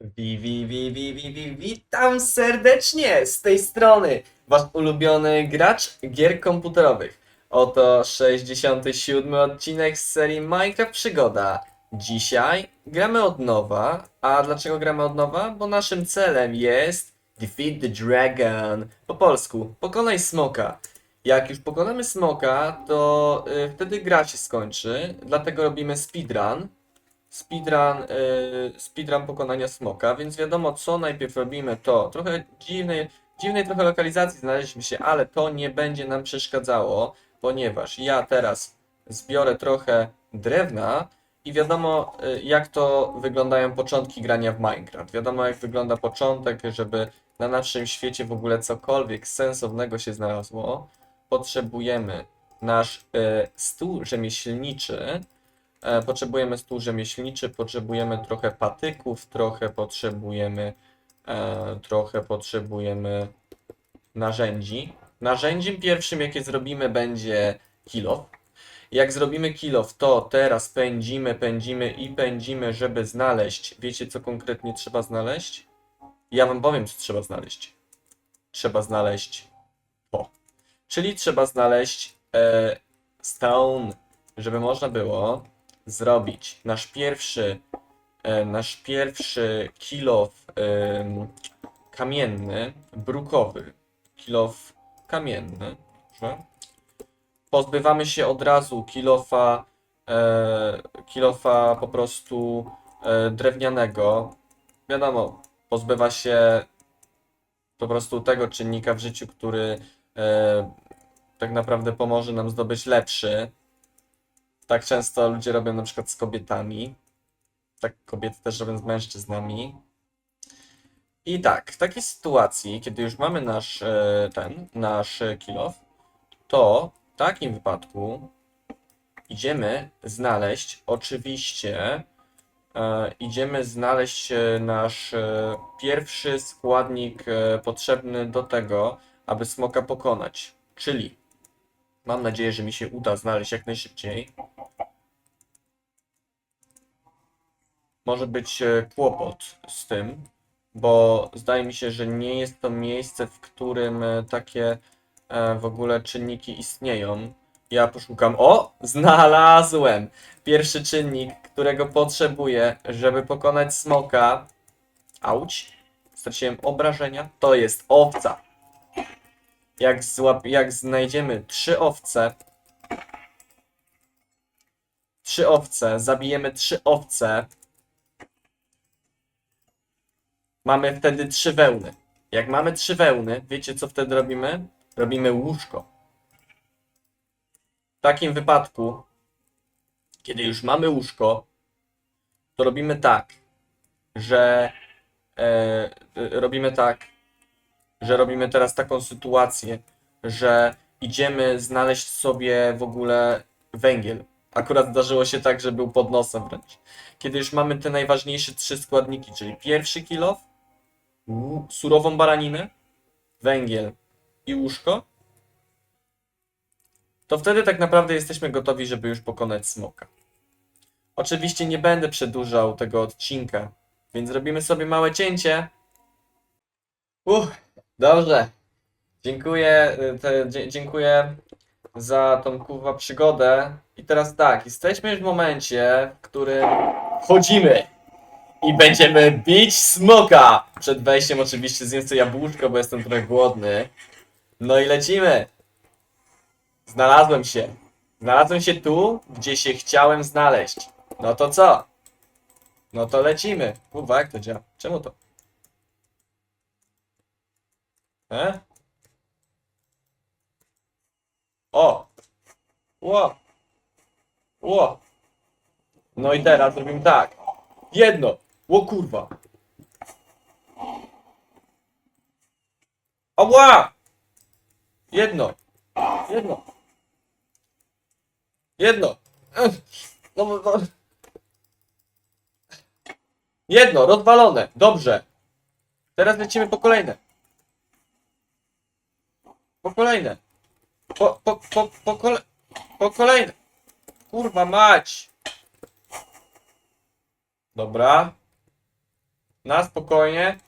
Wi, wi, wi, wi, wi, wi, witam serdecznie z tej strony wasz ulubiony gracz gier komputerowych. Oto 67 odcinek z serii Minecraft Przygoda. Dzisiaj gramy od nowa. A dlaczego gramy od nowa? Bo naszym celem jest Defeat the Dragon. Po polsku, pokonaj smoka. Jak już pokonamy smoka, to y, wtedy gra się skończy. Dlatego robimy speedrun speedrun, y, speedrun pokonania smoka, więc wiadomo co najpierw robimy to trochę dziwnej, dziwnej trochę lokalizacji znaleźliśmy się, ale to nie będzie nam przeszkadzało, ponieważ ja teraz zbiorę trochę drewna i wiadomo y, jak to wyglądają początki grania w Minecraft. Wiadomo jak wygląda początek, żeby na naszym świecie w ogóle cokolwiek sensownego się znalazło. Potrzebujemy nasz y, stół rzemieślniczy, Potrzebujemy stół rzemieślniczy, potrzebujemy trochę patyków, trochę potrzebujemy, e, trochę potrzebujemy narzędzi. Narzędziem pierwszym, jakie zrobimy, będzie kilof. Jak zrobimy kilof, to teraz pędzimy, pędzimy i pędzimy, żeby znaleźć. Wiecie, co konkretnie trzeba znaleźć? Ja wam powiem, co trzeba znaleźć. Trzeba znaleźć to. Czyli trzeba znaleźć e, stone, żeby można było zrobić nasz pierwszy, e, nasz pierwszy kilof em, kamienny, brukowy, kilof kamienny, dobrze? Pozbywamy się od razu kilofa, e, kilofa po prostu e, drewnianego. Wiadomo, pozbywa się po prostu tego czynnika w życiu, który e, tak naprawdę pomoże nam zdobyć lepszy. Tak często ludzie robią na przykład z kobietami. Tak kobiety też robią z mężczyznami. I tak, w takiej sytuacji, kiedy już mamy nasz e, ten, nasz kill to w takim wypadku idziemy znaleźć oczywiście e, idziemy znaleźć e, nasz e, pierwszy składnik potrzebny do tego, aby smoka pokonać. Czyli mam nadzieję, że mi się uda znaleźć jak najszybciej. może być e, kłopot z tym, bo zdaje mi się, że nie jest to miejsce, w którym e, takie e, w ogóle czynniki istnieją. Ja poszukam. O! Znalazłem! Pierwszy czynnik, którego potrzebuję, żeby pokonać smoka. Auć. Straciłem obrażenia. To jest owca. Jak, złap... Jak znajdziemy trzy owce. Trzy owce. Zabijemy trzy owce. Mamy wtedy trzy wełny. Jak mamy trzy wełny, wiecie co wtedy robimy? Robimy łóżko. W takim wypadku, kiedy już mamy łóżko, to robimy tak, że e, e, robimy tak, że robimy teraz taką sytuację, że idziemy znaleźć sobie w ogóle węgiel. Akurat zdarzyło się tak, że był pod nosem wręcz. Kiedy już mamy te najważniejsze trzy składniki, czyli pierwszy kilof, surową baraninę, węgiel i łóżko, to wtedy tak naprawdę jesteśmy gotowi, żeby już pokonać smoka. Oczywiście nie będę przedłużał tego odcinka, więc robimy sobie małe cięcie. Uff, dobrze. Dziękuję, y, te, dziękuję za tą kurwa przygodę. I teraz tak, jesteśmy już w momencie, w którym wchodzimy. I będziemy bić smoka! Przed wejściem oczywiście zjem sobie jabłuszko, bo jestem trochę głodny. No i lecimy! Znalazłem się. Znalazłem się tu, gdzie się chciałem znaleźć. No to co? No to lecimy. Kurwa, jak to działa? Czemu to? E? O! Ło! Ło! No i teraz robimy tak. Jedno. Ło kurwa. Ała! Jedno. Jedno. Jedno. No, no, no. Jedno, rozwalone. Dobrze. Teraz lecimy po kolejne. Po kolejne. Po, po, po, po, kole... po kolejne. Kurwa mać. Dobra. Na spokojnie.